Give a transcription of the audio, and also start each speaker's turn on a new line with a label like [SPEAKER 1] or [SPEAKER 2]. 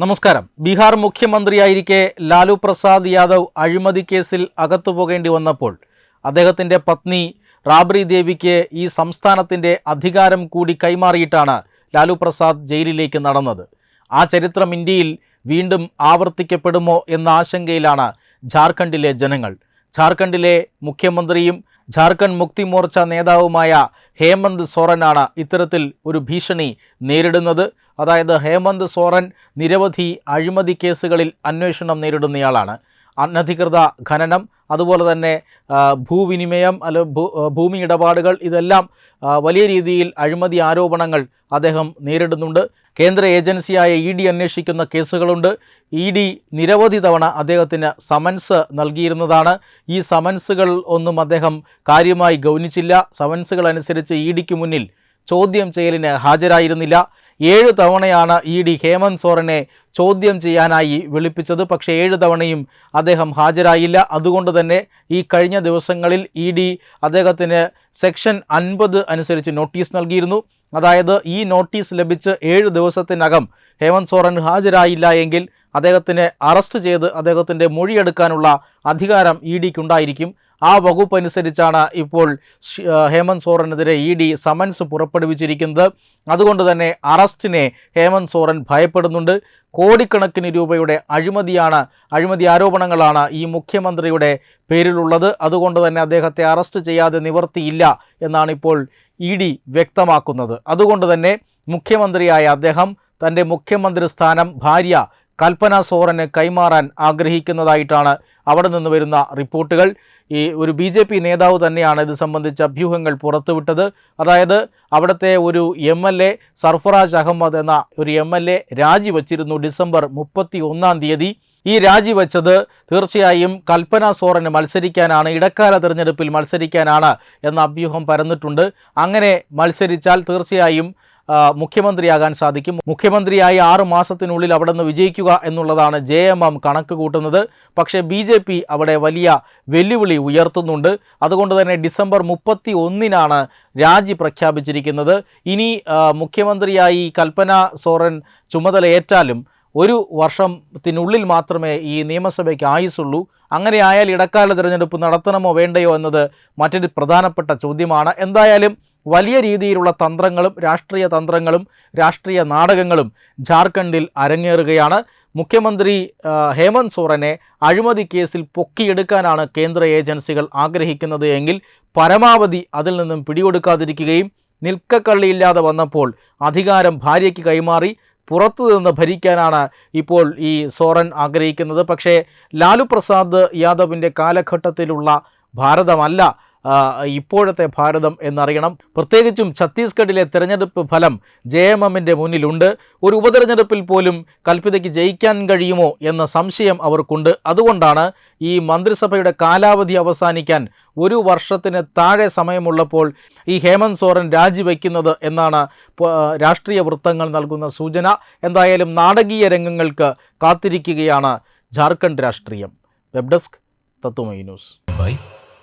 [SPEAKER 1] നമസ്കാരം. ബീഹാർ മുഖ്യമന്ത്രിയായിരിക്കെ ലാലു പ്രസാദ് യാദവ് അഴിമതി കേസിൽ അകത്തു പോകേണ്ടി വന്നപ്പോൾ അദ്ദേഹത്തിന്റെ പത്നി റാബ്രി ദേവിക്ക് ഈ സംസ്ഥാനത്തിന്റെ അധികാരം കൂടി കൈമാറിയിട്ടാണ് ലാലു പ്രസാദ് ജയിലിലേക്ക് നടന്നത്. ആ ചരിത്രം ഇന്ത്യയിൽ വീണ്ടും ആവർത്തിക്കപ്പെടുമോ എന്ന ആശങ്കയിലാണ് ജാർഖണ്ഡിലെ ജനങ്ങൾ. ജാർഖണ്ഡിലെ മുഖ്യമന്ത്രിയും ജാർഖണ്ഡ് മുക്തി മോർച്ച നേതാവുമായ ഹേമന്ത് സോറനാണ് ഇത്തരത്തിൽ ഒരു ഭീഷണി നേരിടുന്നത്. അതായത് ഹേമന്ത് സോറൻ നിരവധി അഴിമതി കേസുകളിൽ അന്വേഷണം നേരിടുന്നയാളാണ്. അനധികൃത ഖനനം അതുപോലെ തന്നെ ഭൂവിനിമയം അല്ല ഭൂമി ഇടപാടുകൾ ഇതെല്ലാം വലിയ രീതിയിൽ അഴിമതി ആരോപണങ്ങൾ അദ്ദേഹം നേരിടുന്നുണ്ട്. കേന്ദ്ര ഏജൻസിയായ ഇ ഡി അന്വേഷിക്കുന്ന കേസുകളുണ്ട്. ഇ ഡി നിരവധി തവണ അദ്ദേഹത്തിന് സമൻസ് നൽകിയിരുന്നതാണ്. ഈ സമൻസുകൾ ഒന്നും അദ്ദേഹം കാര്യമായി ഗൗനിച്ചില്ല. സമൻസുകൾ അനുസരിച്ച് ഇ ഡിക്ക് മുന്നിൽ ചോദ്യം ചെയ്യലിന് ഹാജരായിരുന്നില്ല. ഏഴ് തവണയാണ് ഇ ഡി ഹേമന്ത് സോറനെ ചോദ്യം ചെയ്യാനായി വിളിപ്പിച്ചത്. പക്ഷേ ഏഴ് തവണയും അദ്ദേഹം ഹാജരായില്ല. അതുകൊണ്ട് തന്നെ ഈ കഴിഞ്ഞ ദിവസങ്ങളിൽ ഇ ഡി അദ്ദേഹത്തിന് സെക്ഷൻ അൻപത് അനുസരിച്ച് നോട്ടീസ് നൽകിയിരുന്നു. അതായത് ഈ നോട്ടീസ് ലഭിച്ച് ഏഴ് ദിവസത്തിനകം ഹേമന്ത് സോറൻ ഹാജരായില്ല എങ്കിൽ അദ്ദേഹത്തിനെ അറസ്റ്റ് ചെയ്ത് അദ്ദേഹത്തിന്റെ മൊഴിയെടുക്കാനുള്ള അധികാരം ഇ ഡിക്കുണ്ടായിരിക്കും ആ വകുപ്പ് അനുസരിച്ചാണ് ഇപ്പോൾ ഹേമന്ത് സോറനെതിരെ ഇ ഡി സമൻസ് പുറപ്പെടുവിച്ചിരിക്കുന്നത്. അതുകൊണ്ട് തന്നെ അറസ്റ്റിനെ ഹേമന്ത് സോറൻ ഭയപ്പെടുന്നുണ്ട്. കോടിക്കണക്കിന് രൂപയുടെ അഴിമതിയാണ് അഴിമതി ആരോപണങ്ങളാണ് ഈ മുഖ്യമന്ത്രിയുടെ പേരിലുള്ളത്. അതുകൊണ്ട് തന്നെ അദ്ദേഹത്തെ അറസ്റ്റ് ചെയ്യാതെ നിവർത്തിയില്ല എന്നാണ് ഇപ്പോൾ ഇ ഡി വ്യക്തമാക്കുന്നത്. അതുകൊണ്ട് തന്നെ മുഖ്യമന്ത്രിയായ അദ്ദേഹം തന്റെ മുഖ്യമന്ത്രി സ്ഥാനം ഭാര്യ കൽപ്പന സോറന് കൈമാറാൻ ആഗ്രഹിക്കുന്നതായിട്ടാണ് അവിടെ നിന്ന് വരുന്ന റിപ്പോർട്ടുകൾ. ഈ ഒരു ബി ജെ പി നേതാവ് തന്നെയാണ് ഇത് സംബന്ധിച്ച അഭ്യൂഹങ്ങൾ പുറത്തുവിട്ടത്. അതായത് അവിടുത്തെ ഒരു M L A Sarfaraz Ahmed എന്ന ഒരു എം എൽ എ രാജിവച്ചിരുന്നു ഡിസംബർ മുപ്പത്തി ഒന്നാം തീയതി. ഈ രാജിവെച്ചത് തീർച്ചയായും കൽപ്പന സോറന് മത്സരിക്കാനാണ് ഇടക്കാല തിരഞ്ഞെടുപ്പിൽ മത്സരിക്കാനാണ് എന്ന അഭ്യൂഹം പരന്നിട്ടുണ്ട്. അങ്ങനെ മത്സരിച്ചാൽ തീർച്ചയായും മുഖ്യമന്ത്രിയാകാൻ സാധിക്കും. മുഖ്യമന്ത്രിയായി ആറു മാസത്തിനുള്ളിൽ അവിടെ നിന്ന് വിജയിക്കുക എന്നുള്ളതാണ് ജെ എം എം കണക്ക് കൂട്ടുന്നത്. പക്ഷേ ബി ജെ പി അവിടെ വലിയ വെല്ലുവിളി ഉയർത്തുന്നുണ്ട്. അതുകൊണ്ട് തന്നെ ഡിസംബർ മുപ്പത്തി ഒന്നിനാണ് രാജി പ്രഖ്യാപിച്ചിരിക്കുന്നത്. ഇനി മുഖ്യമന്ത്രിയായി കൽപ്പന സോറൻ ചുമതലയേറ്റാലും ഒരു വർഷത്തിനുള്ളിൽ മാത്രമേ ഈ നിയമസഭയ്ക്ക് ആയുസുള്ളൂ. അങ്ങനെയായാൽ ഇടക്കാല തിരഞ്ഞെടുപ്പ് നടത്തണമോ വേണ്ടയോ എന്നത് മറ്റൊരു പ്രധാനപ്പെട്ട ചോദ്യമാണ്. എന്തായാലും വലിയ രീതിയിലുള്ള തന്ത്രങ്ങളും രാഷ്ട്രീയ തന്ത്രങ്ങളും രാഷ്ട്രീയ നാടകങ്ങളും ജാർഖണ്ഡിൽ അരങ്ങേറുകയാണ്. മുഖ്യമന്ത്രി ഹേമന്ത് സോറനെ അഴിമതി കേസിൽ പൊക്കിയെടുക്കാനാണ് കേന്ദ്ര ഏജൻസികൾ ആഗ്രഹിക്കുന്നത് എങ്കിൽ പരമാവധി അതിൽ നിന്നും പിടികൊടുക്കാതിരിക്കുകയും നിൽക്കക്കള്ളിയില്ലാതെ വന്നപ്പോൾ അധികാരം ഭാര്യയ്ക്ക് കൈമാറി പുറത്തു നിന്ന് ഭരിക്കാനാണ് ഇപ്പോൾ ഈ സോറൻ ആഗ്രഹിക്കുന്നത്. പക്ഷേ ലാലു പ്രസാദ് യാദവിന്റെ കാലഘട്ടത്തിലുള്ള ഭാരതമല്ല. ഇപ്പോഴത്തെ ഭാരതം എന്നറിയണം. പ്രത്യേകിച്ചും ഛത്തീസ്ഗഡിലെ തെരഞ്ഞെടുപ്പ് ഫലം ജെ എം എമ്മിന്റെ മുന്നിലുണ്ട്. ഒരു ഉപതെരഞ്ഞെടുപ്പിൽ പോലും കൽപ്പിതയ്ക്ക് ജയിക്കാൻ കഴിയുമോ എന്ന സംശയം അവർക്കുണ്ട്. അതുകൊണ്ടാണ് ഈ മന്ത്രിസഭയുടെ കാലാവധി അവസാനിക്കാൻ ഒരു വർഷത്തിന് താഴെ സമയമുള്ളപ്പോൾ ഈ ഹേമന്ത് സോറൻ രാജിവെക്കുന്നത് എന്നാണ് രാഷ്ട്രീയ വൃത്തങ്ങൾ നൽകുന്ന സൂചന. എന്തായാലും നാടകീയ രംഗങ്ങൾക്ക് കാത്തിരിക്കുകയാണ് ജാർഖണ്ഡ് രാഷ്ട്രീയം. Web desk Tatwamayi news.
[SPEAKER 2] By.